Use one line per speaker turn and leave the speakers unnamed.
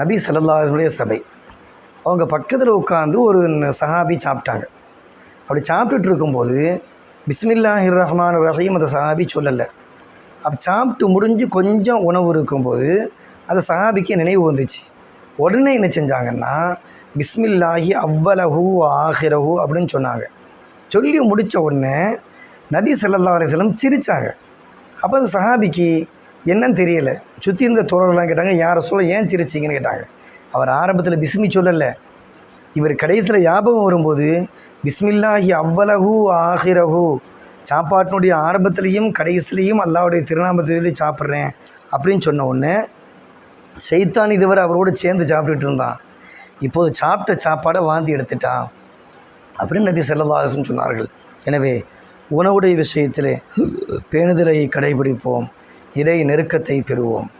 நபி ஸல்லல்லாஹுடைய சபை. அவங்க பக்கத்தில் உட்காந்து ஒரு சஹாபி சாப்பிட்டாங்க. அப்படி சாப்பிட்டுட்டு இருக்கும்போது பிஸ்மில்லாஹிர் ரஹ்மான் ரஹீம் அந்த சஹாபி சொல்லலை. அப்போ சாப்பிட்டு முடிஞ்சு கொஞ்சம் உணவு இருக்கும்போது அந்த சஹாபிக்கு நினைவு வந்துச்சு. உடனே என்ன செஞ்சாங்கன்னா பிஸ்மில்லாஹி அவ்வளஹூ ஆஹிரஹு அப்படின்னு சொன்னாங்க. சொல்லி முடித்த உடனே நபி சல்லா அலிஸ்லம் சிரித்தாங்க அப்போ அந்த சஹாபிக்கு என்னன்னு தெரியலை. சுற்றி இருந்த தோழர்கள்லாம் கேட்டாங்க யாரை சொல்ல ஏன் சிரிச்சிங்கன்னு? கேட்டாங்க. அவர் ஆரம்பத்தில் பிஸ்மி சொல்லலை. இவர் கடைசியில் ஞாபகம் வரும்போது பிஸ்மில்லாஹி அவ்வலஹு ஆஹிரஹு சாப்பாட்டினுடைய ஆரம்பத்துலேயும் கடைசிலையும் அல்லாவுடைய திருநாமத்தை சொல்லி சாப்பிட்றேன். அப்படின்னு சொன்ன உடனே சைத்தான் இதுவரை அவரோடு சேர்ந்து சாப்பிட்டுட்டு இருந்தான். இப்போது சாப்பிட்ட சாப்பாடை வாந்தி எடுத்துட்டான். அப்படின்னு நபி செல்லதாசம் சொன்னார்கள். எனவே உணவுடைய விஷயத்தில் பேணுதலை கடைபிடிப்போம். இறை நெருக்கத்தை பெறுவோம்.